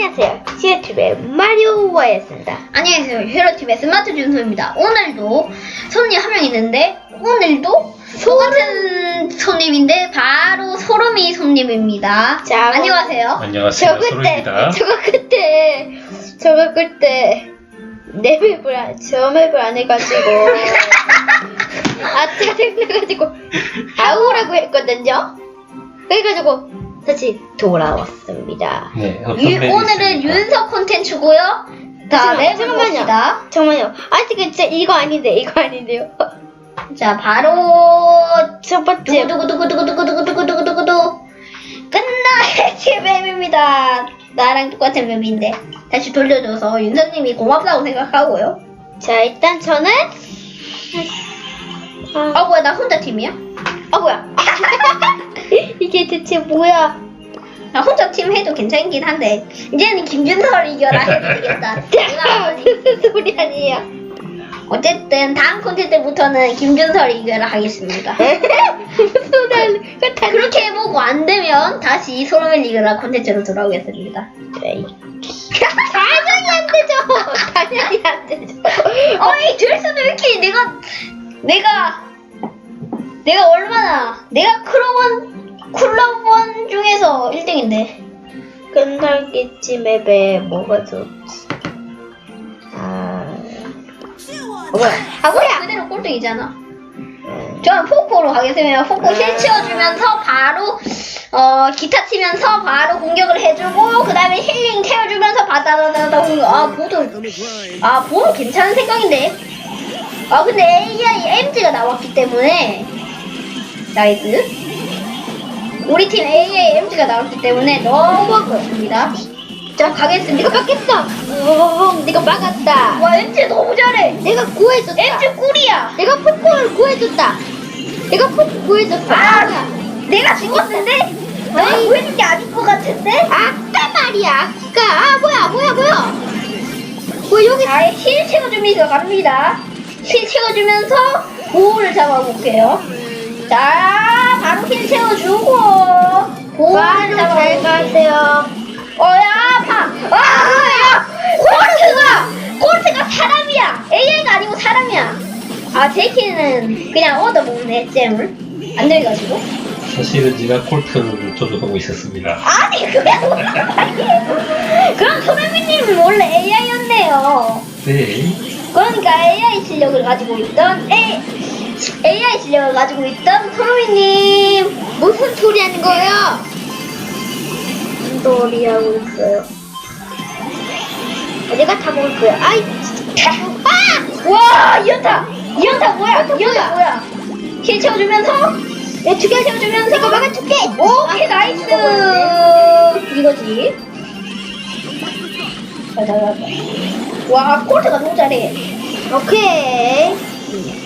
안녕하세요. 히어팀의 마리오 와이였습니다. 안녕하세요. 히어팀의 스마트 준소입니다. 오늘도 손님 한 명 있는데, 오늘도 똑같은 손님인데, 바로 소름이 손님입니다. 자, 뭐, 안녕하세요. 안녕하세요. 저 그때, 소름입니다. 저거 그때, 저거 그때, 내 맵을, 안- 저 맵을 안 해가지고, 아트가 생겨가지고, 아우라고 했거든요? 그래가지고, 다시 돌아왔습니다. 네, 유- 오늘은 윤석 콘텐츠고요. 다음에 잠깐만요. 봅시다. 잠깐만요. 아 지금 진짜 이거 아닌데 이거 아닌데요. 자, 바로 첫 번째 두구두구두구두구두구두구두구두구두 끝나의 뱀입니다. 나랑 똑같은 뱀인데 다시 돌려줘서 윤선님이 고맙다고 생각하고요. 자 일단 저는 아, 아 뭐야 나 혼자 팀이야? 아 뭐야 이게 대체 뭐야? 나 혼자 팀 해도 괜찮긴 한데 이제는 김준서를 이겨라 해도 되겠다. 누나 무슨 소리 아니에요? 어쨌든 다음 콘텐츠부터는 김준서를 이겨라 하겠습니다. 그렇게 해보고 안 되면 다시 소름을 이겨라 콘텐츠로 돌아오겠습니다. 에이. 당연히 안 되죠. 당연히 안 되죠. 어이 들수도 이렇게 내가 내가 내가 얼마나 내가 클럽원 쿨러원 중에서 1등인데 끈달기지 맵에 뭐가 좋지? 아 뭐야? 아 뭐야 아, 그대로 꼴등이잖아 네. 저는 포코로 가겠습니다. 포코 힐 네. 채워주면서 바로 어 기타 치면서 바로 공격을 해주고 그 다음에 힐링 채워주면서 바다다다다 공격. 아 보도 아 보도 괜찮은 생각인데. 아 근데 AI MG가 나왔기 때문에 나이즈 우리 팀 A의 MG가 나왔기 때문에 너무 좋습니다. 자 가겠어 네가 막겠어 어, 네가 막았다. 와 MG 너무 잘해. 내가 구해줬다. MG 꿀이야. 내가 폭포를 구해줬다. 내가 폭포 구해줬다. 아, 아 내가 죽었는데? 내가 구해준 게 아닌 것 같은데? 아까 말이야 아까. 아 뭐야 뭐야 뭐야. 뭐 여기 아예 힐 채워주면서 갑니다. 힐 채워주면서 보호를 잡아볼게요. 자, 방필 채워주고. 바로 잘 가세요. 어야, 방. 아, 야, 코르트가, 코르트가 사람이야. AI가 아니고 사람이야. 아, 제키는 그냥 얻어먹네, 잼을. 안 돼가지고. 사실은 제가 콜트를 조종하고 있었습니다. 아니, 그게 뭐야. 그럼 소매미님은 원래 AI였네요. 네. 그러니까 AI 실력을 가지고 있던 AI. AI 진력을 가지고 있던 소로미님 무슨 소리 하는 거예요? 무슨 소리 하고 있어요? 내가 다 먹을 거야. 아이, 진짜. 아! 와, 이었다. 이었다 뭐야? 이었다 뭐야? 힐 채워주면서 내 두개 채워주면서 아, 이거 막아 두 개. 오케이 나이스. 이거지. 와, 콜트가 너무 잘해. 오케이.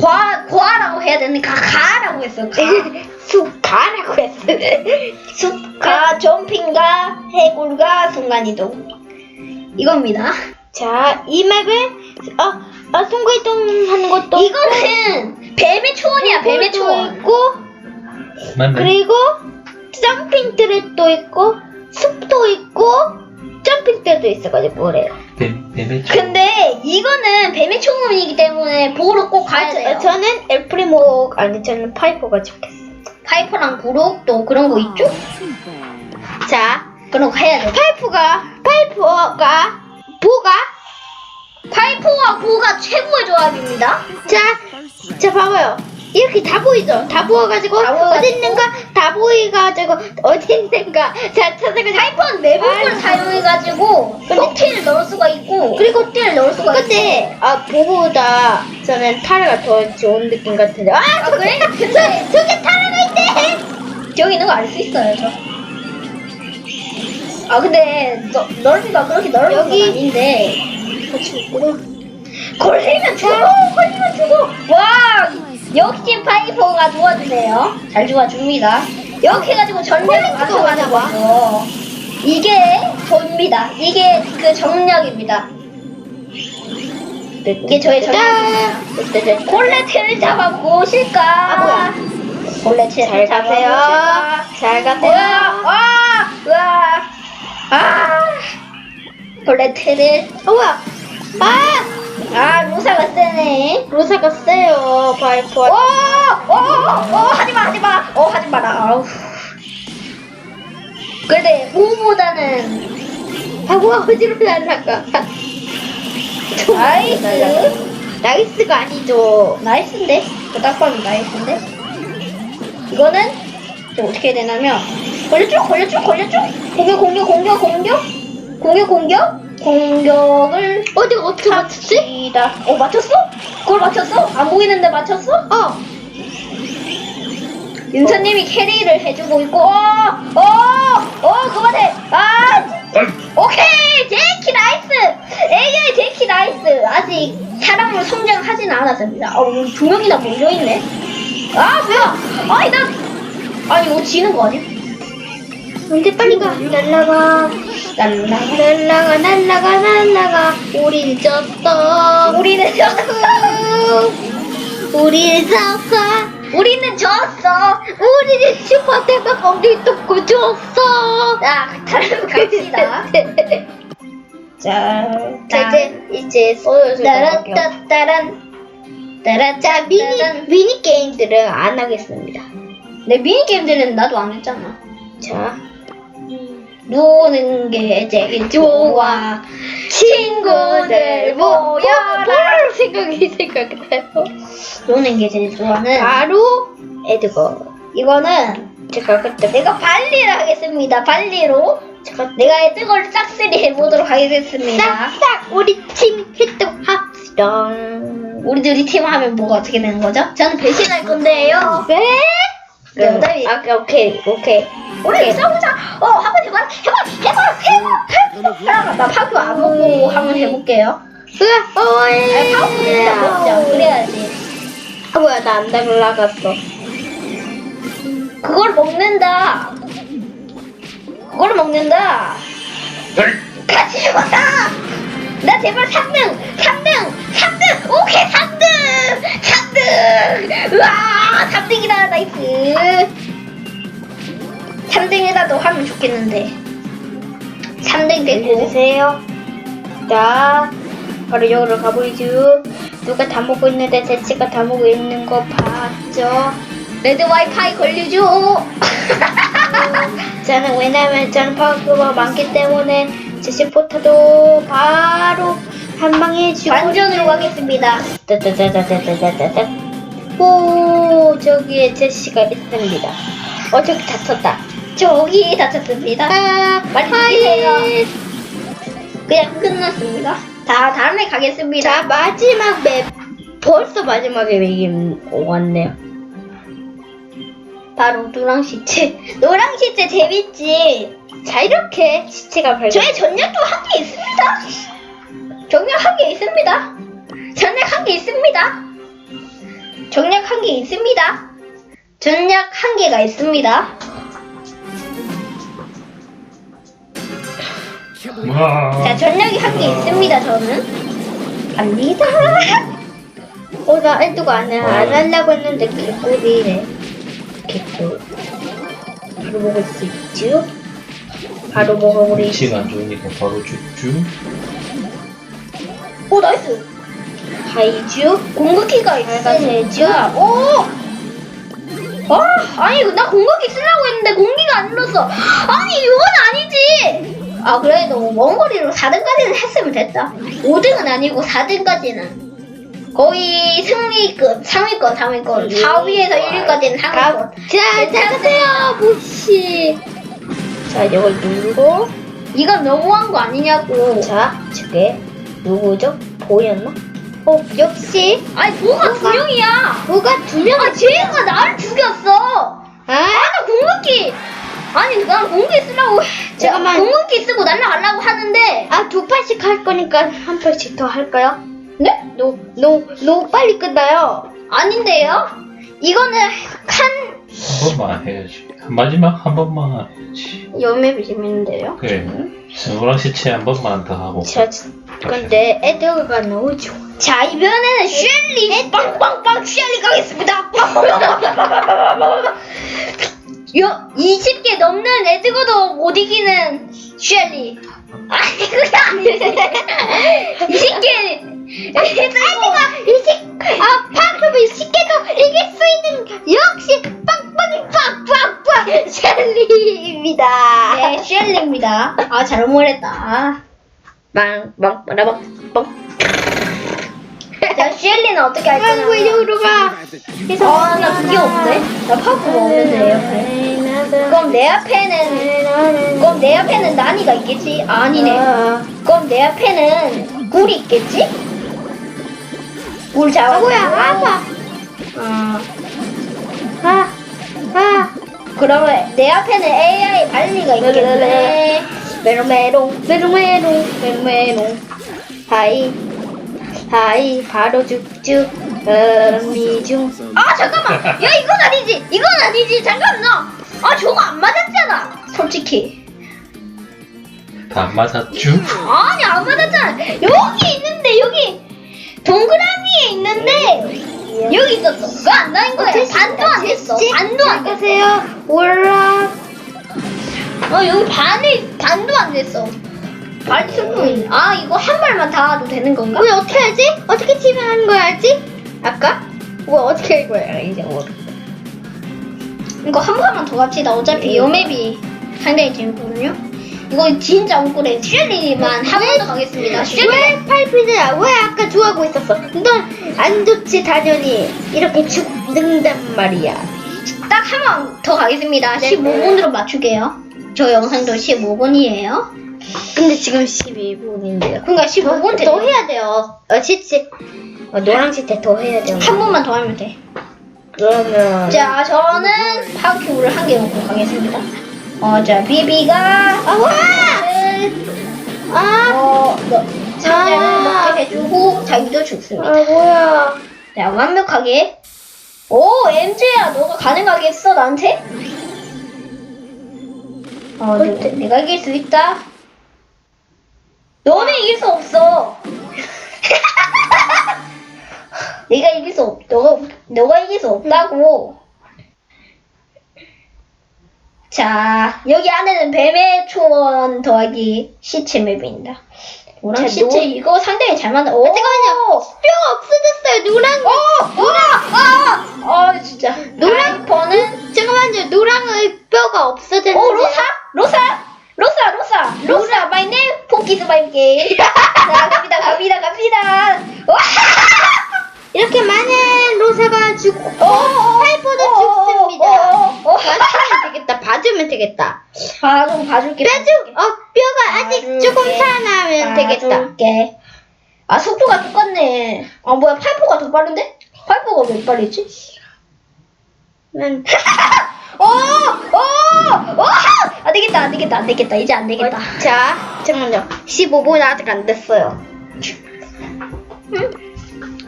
과, 과라고 해야 되는데, 가, 가라고 했어, 가. 숲가라고 했어. 숲가, 점핑가, 해골가, 순간이동. 이겁니다. 자, 이 맵을, 어, 어 순간이동 하는 것도. 이거는 뱀의 초원이야, 뱀의 초원. 있고, 맞네. 그리고 점핑 트랩도 있고, 숲도 있고, 점핑 트랩도 있어가지고 그래요. 뱀, 뱀의 초. 근데 이거는 뱀의 초원이기 때문에 보러 꼭 가야 돼요. 저, 는 엘프리모 아니 저는 파이퍼가 좋겠어. 파이퍼랑 부록 또 그런 거 있죠? 자, 그런 거 해야 돼. 파이프가 파이퍼가 보가 파이퍼와 부가 최고의 조합입니다. 자, 자 봐봐요. 이렇게 다 보이죠? 다 보여가지고 다 보여가지고. 어디 있는가 다 보이가지고 어디 있는가 자 찾아가지고 파이퍼는 매복을 아이고. 사용해가지고 속티를 넣을 수가 있고 그리고 띠를 넣을 수가 있고 근데 아 보보다 저는 타르가 더 좋은 느낌 같은데 아 아, 저기 그래? 저, 저기 타르가 있대 저기 있는 거 알 수 있어요 저. 아 근데 너, 넓이가 그렇게 넓은 여기. 건 아닌데 같이 있구나. 걸리면 죽어 걸리면 죽어 와 역시 파이퍼가 도와주네요 잘 도와줍니다 이렇게 해가지고 와나 봐. 거죠 이게 저입니다 이게 그 정략입니다 이게 저의 정략입니다 콜레트를 잡아보실까 아, 뭐야. 콜레트를 잘 가세요. 잡아보실까 잘 가세요. 와 와. 아 콜레트를 어, 뭐야? 아! 아 로사가 세네 로사가 세요, 바이퍼. 오! 오! 오! 하지마 하지마 어 하지마라 근데 오보다는 아, 뭐야, 어디로 날아가. 나이스 나이스가 아니죠. 나이스인데 그딱 봐도 나이스인데 이거는 좀 어떻게 해야 되냐면 걸렸죠 걸렸죠 걸렸죠 공격 공격 공격 공격 공격 공격 공격을 어디 어떻게 맞췄지? 합시다. 어 맞췄어? 그걸 맞췄어? 안 보이는데 맞췄어? 어. 윤서님이 캐리를 해주고 있고 어! 어! 어! 그만해! 아! 오케이! 제키 나이스! AI 제키 나이스! 아직 사람으로 성장하진 않았습니다. 어, 두 명이나 몰려있네. 아, 뭐야! 아니, 나! 아니, 이거 지는 거 아니야? 근데 빨리 가. 날라가. 날라. 날라가, 날라가, 날라가. 우린 졌어. 우리는 졌어! 우린 졌어. 우리는 졌어! 우리는 슈퍼 대박 엉덩이 뚫고 줬어. 자, 다른 갑시다. 자, 자, 이제, 이제 소요를. 따란따따란. 따란, 자, 미니, 미니 게임들은 안 하겠습니다. 내 미니 게임들은 나도 안 했잖아. 자, 노는 게 제일 좋아. 친구들 모여라. 생각이 생각나요? 노는 게 제일 좋아는 바로 에드거. 이거는 제가 그때 내가 발리를 하겠습니다. 발리로 제가 내가 에드걸 싹쓸이 해보도록 하겠습니다. 싹싹 우리 팀 활동합시다. 우리들이 팀 하면 뭐가 어떻게 되는 거죠? 저는 배신할 건데요. 네? 네, 어차피 아, 오케이, 오케이. 우리 싸우자. 어, 한번 해봐. 해봐. 해봐. 해봐. 해봐. 나 파교 안 먹고 한번 해볼게요. 어, 아니, 예. 파교 일단 먹자. 그래야지. 아, 뭐야, 나안 날라갔어. 그걸 먹는다. 그걸 먹는다. 아이, 같이 죽었다. 나 제발 3등, 3등, 3등, 오케이 3등, 3등. 우와, 3등이다 나이스. 3등에다도 하면 좋겠는데. 3등 됐고. 해주세요. 자, 바로 여기로 가보이죠. 누가 다 먹고 있는데 제치가 다 먹고 있는 거 봤죠? 레드 와이파이 걸려줘. 저는 왜냐면 저는 파워가 많기 때문에 제시 포타도 바로 한 방에 죽어. 완전으로 가겠습니다. 따따따따따따따따. 오, 저기에 제시가 있습니다. 어, 저기 다쳤다. 저기 다쳤습니다. 아. 죽이세요. 그냥 끝났습니다. 다 다음에 가겠습니다. 자, 마지막 맵. 벌써 마지막에 맵이 왔네요. 바로 노랑 시체. 노랑 시체 재밌지. 자, 이렇게 시체가 발견. 저의 전략도 한개 있습니다. 전략 한개 있습니다. 전략 한개 있습니다. 전략 한개 있습니다. 전략 한 개가 있습니다. 와. 자, 전략이 한 개 있습니다. 저는 갑니다. 어, 나 애도가 안, 해. 안 하려고 했는데 개꿀이네. 개꿀. 바로 먹을 수 있죠? 바로 먹어버리. 위치가 안 좋으니까 바로 죽죠. 오 나이스. 하이주. 공격기가 있으니까. 오. 아, 아니 나 공격기 쓰려고 했는데 공기가 안 눌렀어. 아니 이건 아니지. 아 그래도 원거리로 4등까지는 했으면 됐다. 5등은 아니고 4등까지는. 거의 승리급, 상위권, 상위권, 4위에서 1위까지는 상위권. 자, 자가세요, 무시. 자, 이걸 누르고. 이건 너무한 거 아니냐고. 자, 저게 누구죠? 보였나? 어, 역시 아니 뭐가 두 뭐가? 명이야. 누가 두 명. 아 쟤가 나를 죽였어. 아, 아나 공격기. 아니 난 공기 쓰려고 잠깐만. 공기 쓰고 날라가려고 하는데 아, 두 판씩 할 거니까 한 판씩 더 할까요? 네? 노, 노, 노 빨리 끝나요. 아닌데요? 이거는 칸한 번만 해야지. 마지막 한 번만 해야지. 여맵이 재밌는데요? 그래. 노랑 시체 한 번만 더 하고. 저, 근데 에드가 너무 좋아. 자, 이번에는 쉘리 빵빵빵 쉘리 가겠습니다. 요 20개 넘는 에드거도 못 이기는 쉘리. 아니래. 20개 에드거 이십, 아, 파크비 쉽게도 이길 수 있는 역시 빵빵이 빵빵빵 샬리입니다. 네 쉘리입니다. 아 잘못 말했다. 빵 빵 빠라빵 빵. 자 쉘리는 어떻게 할 아, 왜 거냐? 여기로 가? 아나 그게 없네. 나 파쿠가 없는데 내 옆에. 그럼 내 앞에는 그럼 내 앞에는 나니가 있겠지? 아니네. 그럼 내 앞에는 굴이 있겠지? 굴 잡아. 아, 뭐야, 아파. 어. 아, 아. 그러면 내 앞에는 AI 발리가 있겠네. 메롱메롱, 메롱메롱, 메롱메롱. 하이, 하이, 바로 죽죽, 미중. 아 잠깐만. 야 이건 아니지. 이건 아니지. 잠깐 나. 아 저거 안 맞았잖아. 솔직히. 다 맞았죠? 아니 안 맞았잖아. 여기 있는데 여기 동그라미에 있는데 여기 있었어. 그거 안 나인 거야. 반도 안 됐어. 반도 안 됐어. 가세요. 올라. 어 여기 반이 반도 안 됐어. 있네. 아 이거 한 발만 닿아도 되는 건가? 왜 어떻게 하지? 어떻게 치면 하는 거야 알지? 아까? 뭐 어떻게 할 거야 이제 뭐. 이거 한 번만 더 갑시다. 어차피 여맵이 상당히 재밌거든요. 이거 진짜 억울해. 슈리만 한 번 더 가겠습니다. 슈리. 왜 팔피드야? 왜 아까 좋아하고 있었어? 넌 안 좋지 당연히 이렇게 죽는단 말이야. 딱 한 번 더 가겠습니다. 네. 15분으로 맞추게요. 저 영상도 15분이에요. 근데 지금 12분인데요. 그러니까 15분 더 해야 돼요. 어, 시치. 어, 노랑 시체 더 해야 돼요. 한 번만 더 하면 돼. 그러면. 자, 저는 파큐를 한 개 먹고 가겠습니다. 어, 자, 비비가 아, 와! 아, 어, 너, 상자를 아. 먹게 해주고 자기도 죽습니다. 아, 뭐야. 자, 완벽하게. 오, MJ야, 너가 가능하겠어, 나한테? 어, 내, 내가 이길 수 있다. 너는 이길 수 없어. 내가 이길 수 없, 너가, 너가 이길 수 없다고. 자, 여기 안에는 뱀의 초원 더하기 시체 맵입니다. 노랑 자, 시체 노- 이거 상당히 잘 만든. 오, 잠깐만요. 뼈가 없어졌어요. 노랑. 어, 아, 뭐야, 팔포가 더 빠른데? 팔포가 왜 빠르지? 난 어! 어! 어! 안 되겠다, 안 되겠다, 안 되겠다. 이제 안 되겠다. 자, 잠깐만요. 15분 아직 안 됐어요.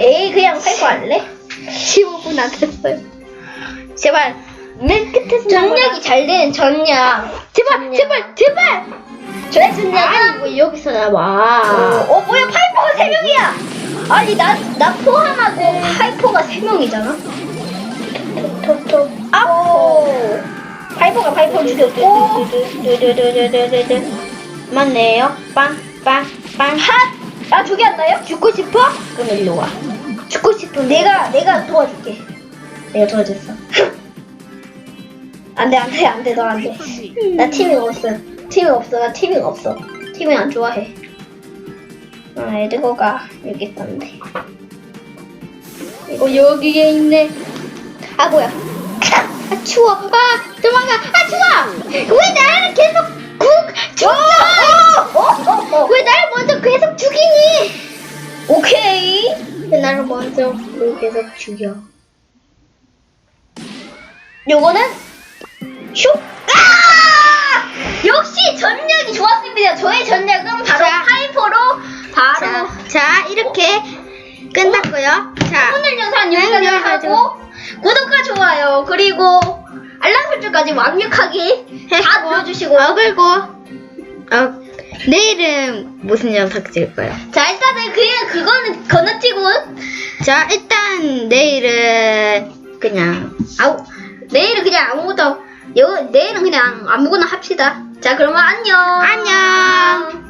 에이, 그냥 팔포 할래? 15분 안 됐어요. 제발 맨 끝에서 전략이 잘된 전략. 제발 전략. 제발 제발. 저의 전략은 아니 뭐 여기서 나와. 어, 어, 뭐야 파이퍼가 세 명이야. 아니 나 나 포함하고 파이퍼가 세 명이잖아. 톡톡. 아오. 파이퍼가 파이퍼 죽였고. 두두두두두두두. 맞네요. 빵빵빵. 핫. 아 저기 안 나요? 죽고 싶어? 그럼 일로 와. 죽고 싶으면 내가 내가 도와줄게. 내가 도와줬어. 안돼 안돼 안돼 너 안돼. 나 팀이 없어. 팀이 없어. 나 팀이 없어. 팀이 안 좋아해. 아 에드거가 여기 있었는데. 어 여기에 있네. 아 뭐야? 아 추워. 아 도망가. 아 추워. 왜 나를 계속 국 죽여? 어, 어, 어. 왜 나를 먼저 계속 죽이니? 오케이. 왜 나를 먼저 계속 죽여? 요거는 슉. 아! 전략이 좋았습니다. 저의 전략은 바로 자. 하이퍼로 자, 자 이렇게 끝났고요. 자, 오늘 영상 여기까지 네, 하고 구독과 좋아요 그리고 알람 설정까지 완벽하게 다 눌러주시고 어, 그리고 어, 내일은 무슨 영상 찍을 거예요? 자 일단은 그냥 그거는 건너뛰고 자, 일단 내일은 그냥 아우 내일은 그냥 아무것도 여, 내일은 그냥 아무거나 합시다. 자 그러면 안녕. 안녕.